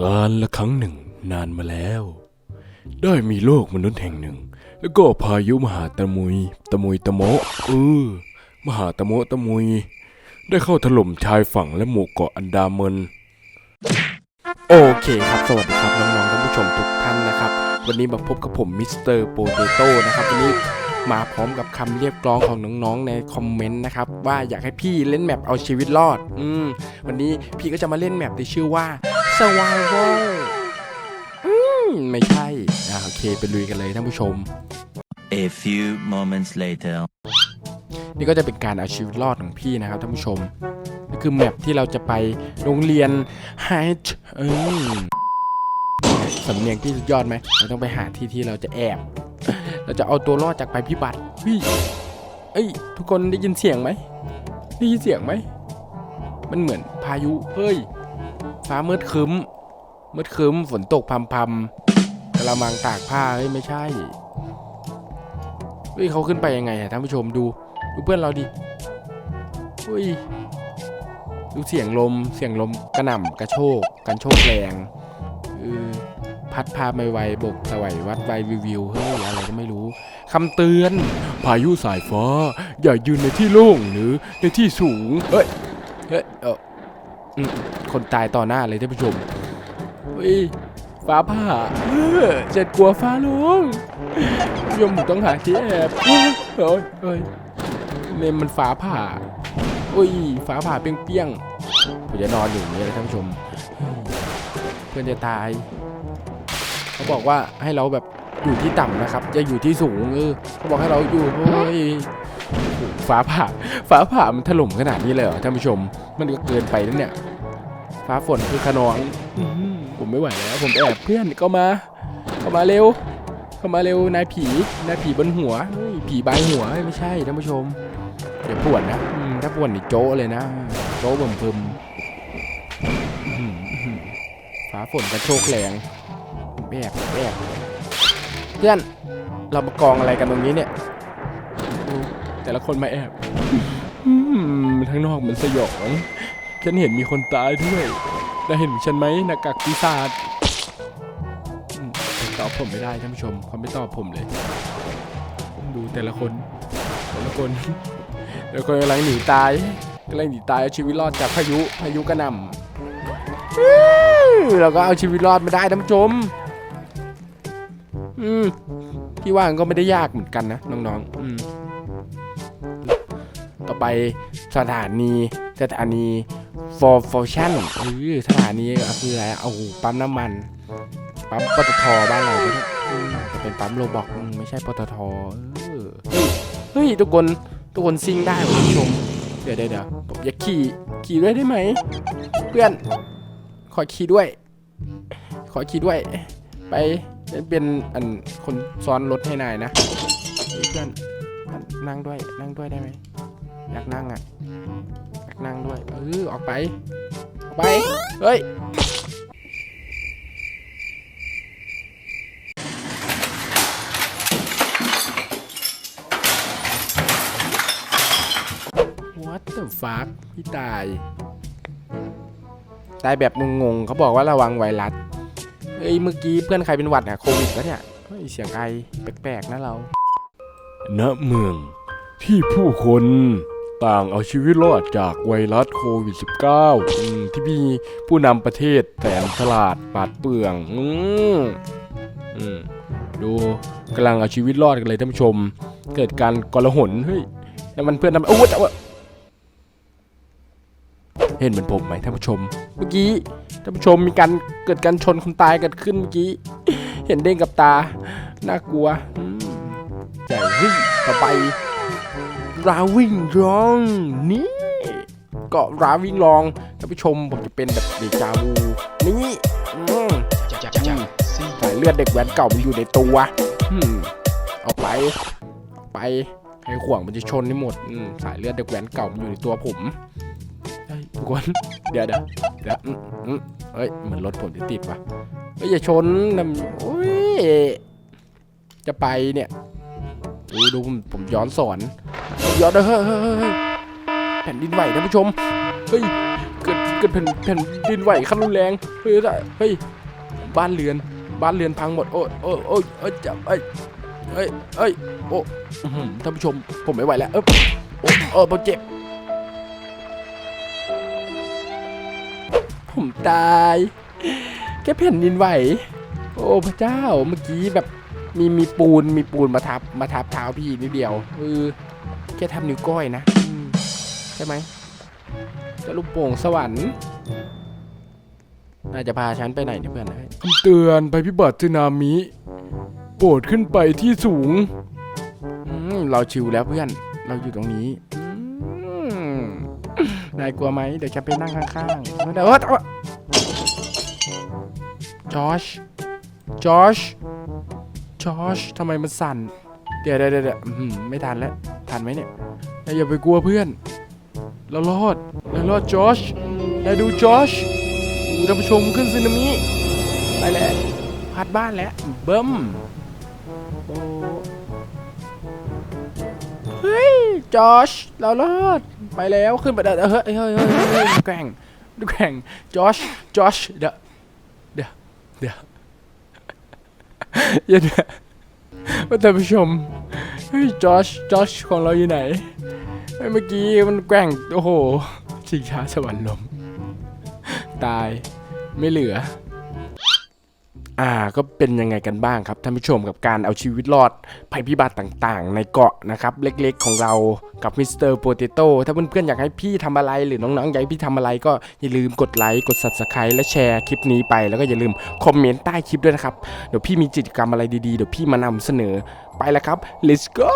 การละครั้งหนึ่งนานมาแล้ว ได้มีโลกมนุษย์แห่งหนึ่ง แล้วก็พายุมหาตะมุย ตะมุยตะโมะเออมหาตะโมะตะมุย ได้เข้าถล่มชายฝั่งและหมู่เกาะอันดามันโอเคครับ สวัสดีครับน้องๆท่านผู้ชมทุกท่านนะครับ วันนี้มาพบกับผมมิสเตอร์โปเตโต้นะครับวันนี้มาพร้อมกับคำเรียกร้องของน้องๆ ในคอมเมนต์นะครับ ว่าอยากให้พี่เล่นแมปเอาชีวิตรอด อืม วันนี้พี่ก็จะมาเล่นแมปที่ชื่อว่า Survival อืมไม่ใช่อ่าโอเคไปลุยกันเลยท่านผู้ชม A few moments later. นี่ก็จะเป็นการเอาชีวิตรอดของพี่นะครับท่านผู้ชมนี่คือแมปที่เราจะไปโรงเรียนไฮท์เออสำเนียงที่สุดยอดไหมเราต้องไปหาที่ที่เราจะแอบ เราจะเอาตัวรอดจากภัยพิบัติเฮ้ยเอ้ย ทุกคนได้ยินเสียงไหมได้ยินเสียงไหม มันเหมือนพายุ เฮ้ย ฟ้ามืดคึ้ม มืดคึ้ม ฝนตกพำพำกระมังตากผ้าเฮ้ยไม่ใช่เฮ้ยเขาขึ้นไปยังไงอะท่านผู้ชมดู ดูเพื่อนเราดิเฮ้ยดูเสียงลมเสียงลมกระหน่ำกระโชกกันโชกแรงเออพัดพาไม่ไวบกสวัยวัดไววิววิวเฮ้ยอะไรก็ไม่รู้คำเตือน พายุสายฟ้า อย่ายืนในที่โล่งหรือในที่สูง เฮ้ย เฮ้ยเอออืม คนตายต่อหน้าเลยท่านผู้ชมเฮ้ยฟ้าผ่าเออเจ็ดกลัวฟ้าลงยมผมต้องหาที่แอบเฮ้ยเฮ้ยเนี่ยมันฟ้าผ่าอุ้ยฟ้าผ่าเปี้ยงๆผมจะนอนอยู่อย่างนี้เลยท่านผู้ชม เพื่อนจะตาย เขาบอกว่าให้เราแบบอยู่ที่ต่ำนะครับอย่าอยู่ที่สูงเออเขาบอกให้เราอยู่เฮ้ย ฟ้าผ่า ฟ้าผ่ามันถล่มขนาดนี้เลยเหรอท่านผู้ชม มันก็เกินไปแล้วเนี่ย ฟ้าฝนคือขนองอื้อหือผมไม่ไหวแล้ว ผมแอบเพื่อนเข้ามา เข้ามาเร็ว เข้ามาเร็วนายผี นายผีบนหัวเฮ้ยผีบายหัวเฮ้ยไม่ใช่ท่านผู้ชมเดี๋ยวปวดนะอืมถ้าปวดนี่โจ้เลยนะ โจ้เบิ่มพึมอื้อหืออื้อหือฟ้าฝนกระโชกแรงผมแอบผมแอบเพื่อนเรามากองอะไรกันตรงนี้เนี่ยดู แต่ละคนมาแอบอืมทั้งนอกเหมือนสยอง ฉันเห็นมีคนตายด้วยแล้วเห็นฉันไหมหน้ากากปีศาจอืมตอบผมไม่ได้ท่านผู้ชมเขาไม่ตอบผมเลยดูแต่ละคน แต่ละคนแต่ละคนกำลังหนีตายกำลังหนีตายเอาชีวิตรอดจากพายุพายุกระหน่ำเราก็เอาชีวิตรอดไมาได้ท่านผู้ชมอืมพี่ว่ามันก็ไม่ได้ยากเหมือนกันนะน้องๆอืม ต่อไปสถานีสถานี for function เออสถานีก็คืออะไรเอาปั๊มน้ำมัน ปั๊มปตทบ้านเราก็ได้อืมจะเป็นปั๊มโลบอกไม่ใช่ปตทเฮ้ยทุกคนทุกคนซิ่งได้คุณผู้ชม เดี๋ยวเดี๋ยวผมอยากขี่ขี่ด้วยได้ไหม เพื่อน ขอขี่ด้วย ขอขี่ด้วย ไปเป็นอันคนซ้อนรถให้นายนะเพื่อน นั่งด้วย นั่งด้วยได้ไหมอยากนั่งอะอยากนั่งด้วยเออออกไป ออกไป เฮ้ย What the fuck พี่ตาย ตายแบบงงๆเขาบอกว่าระวังไวรัสเฮ้ย เมื่อกี้เพื่อนใครเป็นหวัดอะโควิดแล้วเนี่ยเฮ้ยเสียงไอแปลกๆนะเรา ณเมืองที่ผู้คนต่างเอาชีวิตรอดจากไวรัสโควิด -19 ที่มีผู้นำประเทศแสนฉลาดปาดเปรื่องอืมอืมดูกำลังเอาชีวิตรอดกันเลยท่านผู้ชม เกิดการกลหนเฮ้ยนั่นมันเพื่อนทำโอ้โหแต่ว่าเห็นเหมือนผมไหมท่านผู้ชม เมื่อกี้ท่านผู้ชมมีการเกิดการชนคนตายเกิดขึ้นเมื่อกี้ เห็นเด้งกับตา น่ากลัวอื มใหญ่เฮ้ยต่อไป ราวิ่งรองนี่เกาะราวิ่งรองท่านผู้ชมผมจะเป็นแบบเดจาวูนี่สายเลือดเด็กแว้นเก่ามันอยู่ในตัวอออกไปออกไปให้ขวางมันจะชนให้หมดสายเลือดเด็กแว้นเก่ามันอยู่ในตัวผมทุกคนเดี๋ยวเดี๋ยวเดี๋ยวเฮ้ยเหมือนรถผมจะติดวะเฮ้ยอย่าชนนะโอ้ยจะไปเนี่ย ดูดูผมผมย้อนสอนย้อนเฮ้ยเฮ้ยแผ่นดินไหวท่านผู้ชม เฮ้ย เกิดเกิดแผ่นแผ่นดินไหวขั้นรุนแรง เฮ้ยเฮ้ย บ้านเรือน บ้านเรือนพังหมด โอ้โอ้โอ้เอ้ยจับเอ้ยเอ้ยเอ้ย โอ้ท่านผู้ชม ผมไม่ไหวแล้ว เอยโอ้เออผมเจ็บ ผมตาย แค่แผ่นดินไหว โอ้พระเจ้า เมื่อกี้แบบ มีมีปูนมีปูนมาทับมาทับเท้าพี่นิดเดียวเออแค่ทำนิ้วก้อยนะอืมใช่ไหมจะลูกโป่งสวรรค์น่าจะพาฉันไปไหนเนี่ยเพื่อนนะคำเตือนภัยพิบัติสึนามิโปรดขึ้นไปที่สูงอืมเราชิวแล้วเพื่อน เราอยู่ตรงนี้อืมนายกลัวไหมเดี๋ยวฉันไปนั่งข้างๆเดี๋ยวเออเออจอชจอช จอชทำไมมันสั่น เดี๋ยวเดี๋ยวเดี๋ยวไม่ทันแล้ว ทันไหมเนี่ยอย่าไปกลัวเพื่อน เรารอดเรารอดจอชนาดูจอชท่านผู้ชมขึ้นซึนามิไปแล้วพัดบ้านแล้วเบิ้มเฮ้ยจอชเรารอดไปแล้วขึ้นไปเดินเฮ้ยเฮ้ยเฮ้ยเฮ้ยแกร่งดูแกร่งจอชจอชเดี๋ยวเดี๋ยวเดี๋ยวอ ย่าเดี๋ยวว่าท่านผู้ชมเฮ้ยจอชจอชของเราอยู่ไหนเฮ้ยเมื่อกี้มันแกว่งโอ้โหชิงช้าสวรรค์ลม ตายไม่เหลือ อ่าก็เป็นยังไงกันบ้างครับท่านผู้ชมกับการเอาชีวิตรอดภัยพิบัติต่างๆ ในเกาะนะครับเล็กๆของเรากับมิสเตอร์โปเตโต้ถ้าเพื่อนๆอยากให้พี่ทำอะไรหรือน้องๆอยากให้พี่ทำอะไรก็อย่าลืมกดไลค์กด subscribe และแชร์คลิปนี้ไป แล้วก็อย่าลืมคอมเมนต์ใต้คลิปด้วยนะครับเดี๋ยวพี่มีกิจกรรมอะไรดีๆเดี๋ยวพี่มานำเสนอไปแล้วครับ let's go